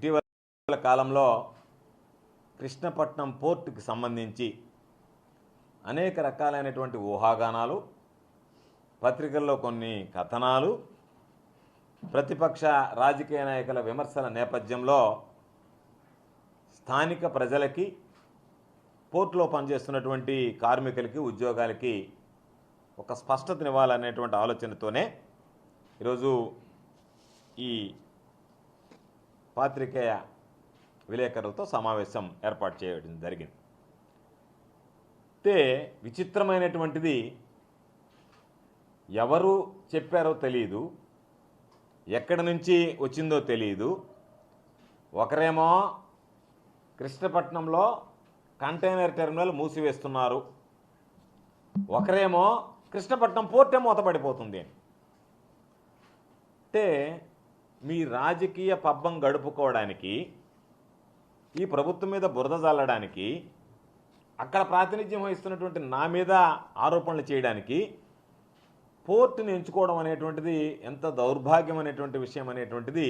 ఇటీవల కాలంలో కృష్ణపట్నం పోర్టుకి సంబంధించి అనేక రకాలైనటువంటి ఊహాగానాలు పత్రికల్లో కొన్ని కథనాలు ప్రతిపక్ష రాజకీయ నాయకుల విమర్శల నేపథ్యంలో స్థానిక ప్రజలకి పోర్టులో పనిచేస్తున్నటువంటి కార్మికులకి ఉద్యోగాలకి ఒక స్పష్టతనివ్వాలనేటువంటి ఆలోచనతోనే ఈరోజు ఈ పాత్రికేయ విలేకరులతో సమావేశం ఏర్పాటు చేయడం జరిగింది. అయితే విచిత్రమైనటువంటిది ఎవరు చెప్పారో తెలియదు ఎక్కడి నుంచి వచ్చిందో తెలియదు ఒకరేమో కృష్ణపట్నంలో కంటైనర్ టెర్మినల్ మూసివేస్తున్నారు. ఒకరేమో కృష్ణపట్నం పోర్టే మూతపడిపోతుంది అంటే మీ రాజకీయ పబ్బం గడుపుకోవడానికి ఈ ప్రభుత్వం మీద బురద చల్లడానికి అక్కడ ప్రాతినిధ్యం వహిస్తున్నటువంటి నా మీద ఆరోపణలు చేయడానికి పోర్టుని ఎంచుకోవడం అనేటువంటిది ఎంత దౌర్భాగ్యం అనేటువంటి విషయం అనేటువంటిది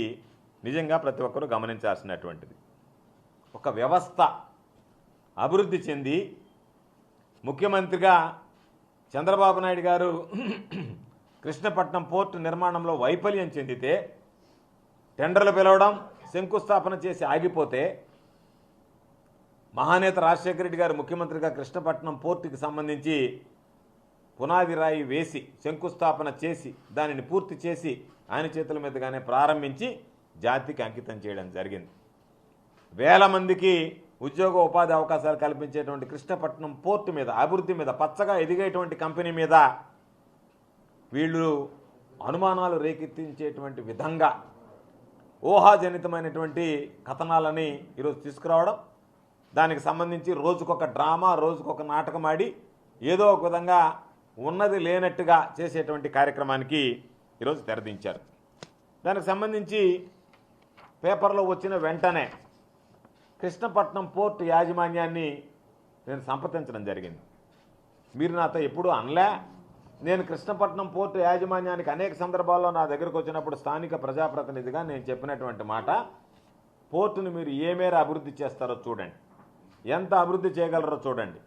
నిజంగా ప్రతి ఒక్కరూ గమనించాల్సినటువంటిది. ఒక వ్యవస్థ అభివృద్ధి చెంది ముఖ్యమంత్రిగా చంద్రబాబు నాయుడు గారు కృష్ణపట్నం పోర్టు నిర్మాణంలో వైఫల్యం చెందితే టెండర్లు పిలవడం శంకుస్థాపన చేసి ఆగిపోతే మహానేత రాజశేఖర రెడ్డి గారు ముఖ్యమంత్రిగా కృష్ణపట్నం పోర్టుకి సంబంధించి పునాది రాయి వేసి శంకుస్థాపన చేసి దానిని పూర్తి చేసి ఆయన చేతుల మీదుగానే ప్రారంభించి జాతికి అంకితం చేయడం జరిగింది. వేల మందికి ఉద్యోగ ఉపాధి అవకాశాలు కల్పించేటువంటి కృష్ణపట్నం పోర్టు మీద అభివృద్ధి మీద పచ్చగా ఎదిగేటువంటి కంపెనీ మీద వీళ్ళు అనుమానాలు రేకెత్తించేటువంటి విధంగా ఊహాజనితమైనటువంటి కథనాలని ఈరోజు తీసుకురావడం దానికి సంబంధించి రోజుకొక డ్రామా రోజుకొక నాటకం ఆడి ఏదో ఒక విధంగా ఉన్నది లేనట్టుగా చేసేటువంటి కార్యక్రమానికి ఈరోజు తెరదించారు. దానికి సంబంధించి పేపర్లో వచ్చిన వెంటనే కృష్ణపట్నం పోర్టు యాజమాన్యాన్ని నేను సంప్రదించడం జరిగింది. మీరు నాతో ఎప్పుడూ అనలే నేను కృష్ణపట్నం పోర్టు యాజమాన్యానికి అనేక సందర్భాల్లో నా దగ్గరకు వచ్చినప్పుడు స్థానిక ప్రజాప్రతినిధిగా నేను చెప్పినటువంటి మాట పోర్టును మీరు ఏ మేర అభివృద్ధి చేస్తారో చూడండి. ఎంత అభివృద్ధి చేయగలరో చూడండి.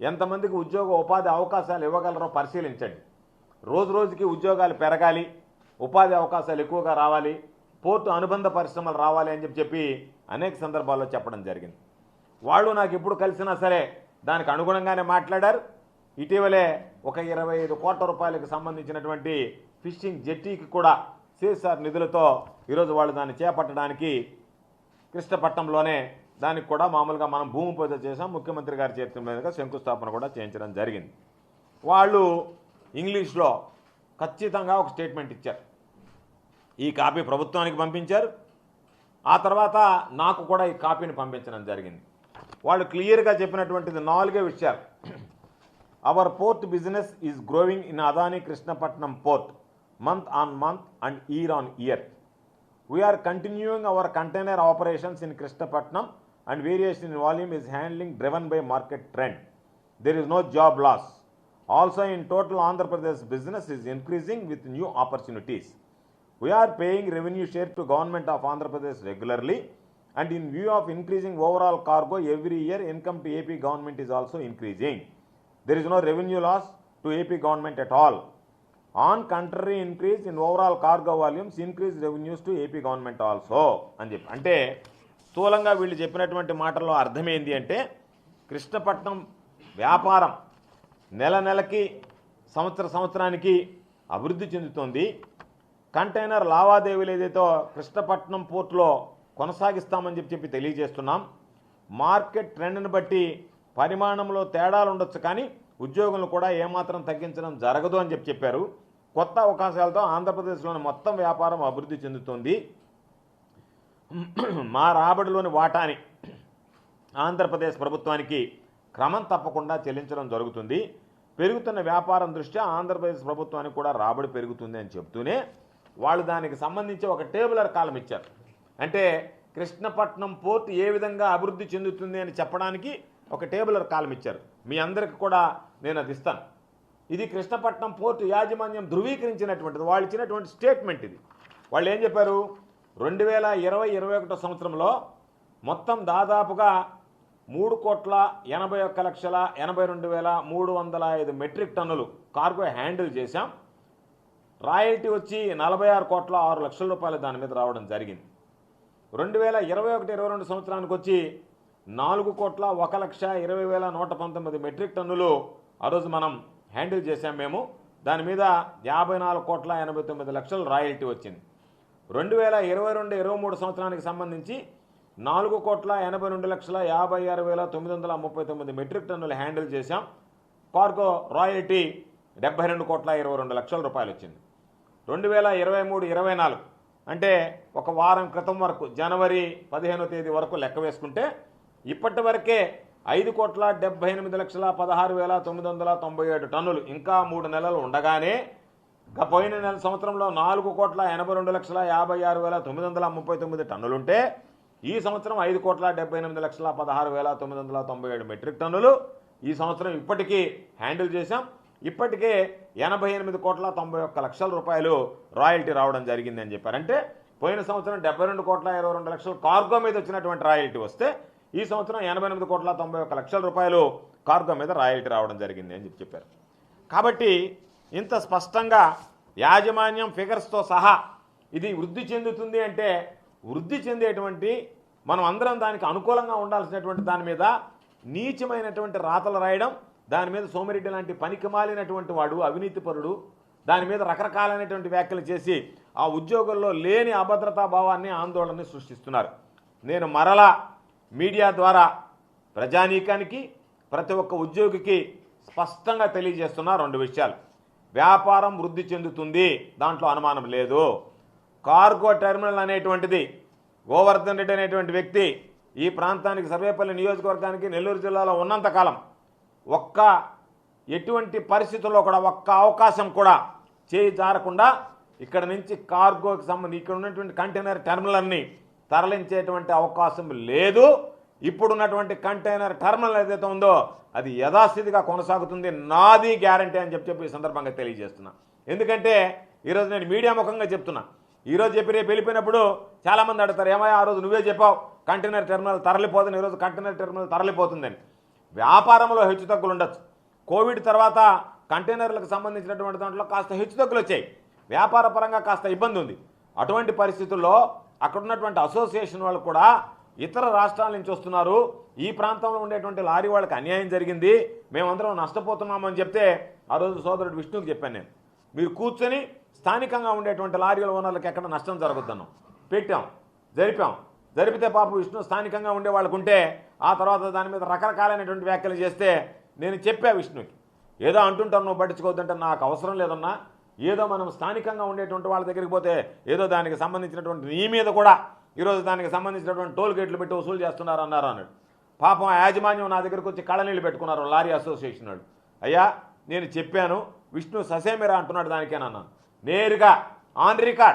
ఎంతమందికి ఉద్యోగ ఉపాధి అవకాశాలు ఇవ్వగలరో పరిశీలించండి. రోజు రోజుకి ఉద్యోగాలు పెరగాలి ఉపాధి అవకాశాలు ఎక్కువగా రావాలి పోర్టు అనుబంధ పరిశ్రమలు రావాలి అని చెప్పి చెప్పి అనేక సందర్భాల్లో చెప్పడం జరిగింది. వాళ్ళు నాకు ఎప్పుడు కలిసినా సరే దానికి అనుగుణంగానే మాట్లాడారు. ఇటీవలే ఒక ఇరవై ఐదు కోట్ల రూపాయలకు సంబంధించినటువంటి ఫిషింగ్ జెట్టీకి కూడా సిఎస్ఆర్ నిధులతో ఈరోజు వాళ్ళు దాన్ని చేపట్టడానికి కృష్ణపట్నంలోనే దానికి కూడా మామూలుగా మనం భూమి పూజ చేసాం ముఖ్యమంత్రి గారి చేతుల మీదుగా శంకుస్థాపన కూడా చేయించడం జరిగింది. వాళ్ళు ఇంగ్లీష్లో ఖచ్చితంగా ఒక స్టేట్మెంట్ ఇచ్చారు. ఈ కాపీ ప్రభుత్వానికి పంపించారు. ఆ తర్వాత నాకు కూడా ఈ కాపీని పంపించడం జరిగింది. వాళ్ళు క్లియర్గా చెప్పినటువంటిది నాలుగే విషయాలు. Our port business is growing in Adani Krishnapatnam port month on month and year on year. We are continuing our container operations in Krishnapatnam and variation in volume is handling driven by market trend. There is no job loss. Also in total Andhra Pradesh business is increasing with new opportunities. We are paying revenue share to government of Andhra Pradesh regularly and in view of increasing overall cargo every year income to AP government is also increasing. There is no revenue loss to AP government at all. On contrary increase in overall cargo volumes increase revenues to AP government also. అని చెప్పి అంటే స్థూలంగా వీళ్ళు చెప్పినటువంటి మాటల్లో అర్థమైంది అంటే కృష్ణపట్నం వ్యాపారం నెల నెలకి సంవత్సర సంవత్సరానికి అభివృద్ధి చెందుతోంది. కంటైనర్ లావాదేవీలు ఏదైతే కృష్ణపట్నం పోర్టులో కొనసాగిస్తామని చెప్పి చెప్పి తెలియజేస్తున్నాం. మార్కెట్ ట్రెండ్ని బట్టి పరిమాణంలో తేడాలు ఉండొచ్చు కానీ ఉద్యోగులను కూడా ఏమాత్రం తగ్గించడం జరగదు అని చెప్పి చెప్పారు. కొత్త అవకాశాలతో ఆంధ్రప్రదేశ్లోని మొత్తం వ్యాపారం అభివృద్ధి చెందుతుంది. మా రాబడిలోని వాటాని ఆంధ్రప్రదేశ్ ప్రభుత్వానికి క్రమం తప్పకుండా చెల్లించడం జరుగుతుంది. పెరుగుతున్న వ్యాపారం దృష్ట్యా ఆంధ్రప్రదేశ్ ప్రభుత్వానికి కూడా రాబడి పెరుగుతుంది అని చెప్తూనే వాళ్ళు దానికి సంబంధించి ఒక టేబులర్ కాలం ఇచ్చారు. అంటే కృష్ణపట్నం పోర్ట్ ఏ విధంగా అభివృద్ధి చెందుతుంది అని చెప్పడానికి ఒక టేబులర్ కాలం ఇచ్చారు. మీ అందరికి కూడా నేను అది ఇస్తాను. ఇది కృష్ణపట్నం పోర్టు యాజమాన్యం ధృవీకరించినటువంటిది. వాళ్ళు ఇచ్చినటువంటి స్టేట్మెంట్ ఇది. వాళ్ళు ఏం చెప్పారు? రెండు వేల ఇరవై ఇరవై ఒకటో సంవత్సరంలో మొత్తం దాదాపుగా మూడు కోట్ల ఎనభై ఒక్క లక్షల ఎనభై రెండు వేల మూడు వందల ఐదు మెట్రిక్ టన్నులు కార్గో హ్యాండిల్ చేశాం. రాయల్టీ వచ్చి నలభై ఆరు కోట్ల ఆరు లక్షల రూపాయలు దాని మీద రావడం జరిగింది. రెండు వేల ఇరవై ఒకటి ఇరవై రెండు సంవత్సరానికి వచ్చి నాలుగు కోట్ల ఒక లక్ష ఇరవై వేల నూట పంతొమ్మిది మెట్రిక్ టన్నులు ఆ రోజు మనం హ్యాండిల్ చేశాం మేము. దాని మీద యాభై నాలుగు కోట్ల ఎనభై తొమ్మిది లక్షలు రాయల్టీ వచ్చింది. రెండు వేల ఇరవై రెండు ఇరవై మూడు సంవత్సరానికి సంబంధించి నాలుగు కోట్ల ఎనభై రెండు లక్షల యాభై ఆరు వేల తొమ్మిది వందల ముప్పై తొమ్మిది మెట్రిక్ టన్నులు హ్యాండిల్ చేశాం. కార్గో రాయల్టీ డెబ్బై రెండు కోట్ల ఇరవై రెండు లక్షల రూపాయలు వచ్చింది. రెండు వేల ఇరవై మూడు ఇరవై నాలుగు అంటే ఒక వారం క్రితం వరకు జనవరి పదిహేనో తేదీ వరకు లెక్క వేసుకుంటే ఇప్పటి వరకే ఐదు కోట్ల డెబ్బై ఎనిమిది లక్షల పదహారు వేల తొమ్మిది వందల తొంభై ఏడు టన్నులు ఇంకా మూడు నెలలు ఉండగానే పోయిన నెల సంవత్సరంలో నాలుగు కోట్ల ఎనభై రెండు లక్షల యాభై ఆరు వేల తొమ్మిది వందల ముప్పై తొమ్మిది టన్నులుంటే ఈ సంవత్సరం ఐదు కోట్ల డెబ్బై ఎనిమిది లక్షల పదహారు వేల తొమ్మిది వందల తొంభై ఏడు మెట్రిక్ టన్నులు. ఈ సంవత్సరం ఇప్పటికీ హ్యాండిల్ చేశాం. ఇప్పటికే ఎనభై ఎనిమిది కోట్ల తొంభై ఒక్క లక్షల రూపాయలు రాయల్టీ రావడం జరిగింది అని పోయిన సంవత్సరం డెబ్బై రెండు కోట్ల ఇరవై రెండు లక్షల కార్గో మీద వచ్చినటువంటి రాయల్టీ వస్తే ఈ సంవత్సరం ఎనభై ఎనిమిది కోట్ల తొంభై ఒక్క లక్షల రూపాయలు కార్గో మీద రాయల్టీ రావడం జరిగింది అని చెప్పి చెప్పారు. కాబట్టి ఇంత స్పష్టంగా యాజమాన్యం ఫిగర్స్తో సహా ఇది వృద్ధి చెందుతుంది అంటే వృద్ధి చెందేటువంటి మనం అందరం దానికి అనుకూలంగా ఉండాల్సినటువంటి దాని మీద నీచమైనటువంటి రాతలు రాయడం దాని మీద సోమిరెడ్డి లాంటి పనికి మాలినటువంటి వాడు అవినీతిపరుడు దాని మీద రకరకాలైనటువంటి వ్యాఖ్యలు చేసి ఆ ఉద్యోగుల్లో లేని అభద్రతా భావాన్ని ఆందోళనని సృష్టిస్తున్నారు. నేను మరలా మీడియా ద్వారా ప్రజానీకానికి ప్రతి ఒక్క ఉద్యోగికి స్పష్టంగా తెలియజేస్తున్న రెండు విషయాలు. వ్యాపారం వృద్ధి చెందుతుంది దాంట్లో అనుమానం లేదు. కార్గో టెర్మినల్ అనేటువంటిది గోవర్ధన్ రెడ్డి అనేటువంటి వ్యక్తి ఈ ప్రాంతానికి సర్వేపల్లి నియోజకవర్గానికి నెల్లూరు జిల్లాలో ఉన్నంతకాలం ఒక్క ఎటువంటి పరిస్థితుల్లో కూడా ఒక్క అవకాశం కూడా చేయి జారకుండా ఇక్కడ నుంచి కార్గోకి సంబంధించి ఇక్కడ ఉన్నటువంటి కంటైనర్ టెర్మినల్ని తరలించేటువంటి అవకాశం లేదు. ఇప్పుడున్నటువంటి కంటైనర్ టెర్మినల్ ఏదైతే ఉందో అది యథాస్థితిగా కొనసాగుతుంది. నాది గ్యారంటీ అని చెప్పి చెప్పి ఈ సందర్భంగా తెలియజేస్తున్నా. ఎందుకంటే ఈరోజు నేను మీడియా ముఖంగా చెప్తున్నా. ఈరోజు చెప్పి రేపు వెళ్ళిపోయినప్పుడు చాలామంది అడుగుతారు ఏమయ్యా ఆ రోజు నువ్వే చెప్పావు కంటైనర్ టెర్మినల్ తరలిపోతుంది ఈరోజు కంటైనర్ టెర్మినల్ తరలిపోతుందని. వ్యాపారంలో హెచ్చుతగ్గులు ఉండొచ్చు. కోవిడ్ తర్వాత కంటైనర్లకు సంబంధించినటువంటి దాంట్లో కాస్త హెచ్చుతగ్గులు వచ్చాయి. వ్యాపార పరంగా కాస్త ఇబ్బంది ఉంది. అటువంటి పరిస్థితుల్లో అక్కడ ఉన్నటువంటి అసోసియేషన్ వాళ్ళు కూడా ఇతర రాష్ట్రాల నుంచి వస్తున్నారు. ఈ ప్రాంతంలో ఉండేటువంటి లారీ వాళ్ళకి అన్యాయం జరిగింది. మేమందరం నష్టపోతున్నామని చెప్తే ఆ రోజు సోదరుడు విష్ణుకి చెప్పాను నేను. మీరు కూర్చొని స్థానికంగా ఉండేటువంటి లారీల ఓనర్లకు ఎక్కడ నష్టం జరగొద్దన్నాం. పెట్టాం జరిపాం. జరిపితే పాపం విష్ణు స్థానికంగా ఉండే వాళ్ళకుంటే ఆ తర్వాత దాని మీద రకరకాలైనటువంటి వ్యాఖ్యలు చేస్తే నేను చెప్పా విష్ణుకి. ఏదో అంటుంటాను నువ్వు పట్టించుకోవద్దంటే నాకు అవసరం లేదన్నా ఏదో మనం స్థానికంగా ఉండేటువంటి వాళ్ళ దగ్గరికి పోతే ఏదో దానికి సంబంధించినటువంటి నీ మీద కూడా ఈరోజు దానికి సంబంధించినటువంటి టోల్ గేట్లు పెట్టి వసూలు చేస్తున్నారు అన్నారు అన్నాడు. పాపం ఆ యాజమాన్యం నా దగ్గరకు వచ్చి కళ్ళనీళ్ళు పెట్టుకున్నారు లారీ అసోసియేషన్ వాళ్ళు. అయ్యా నేను చెప్పాను విష్ణు ససేమిరా అంటున్నాడు దానికేనన్నాను. నేరుగా ఆన్ రికార్డ్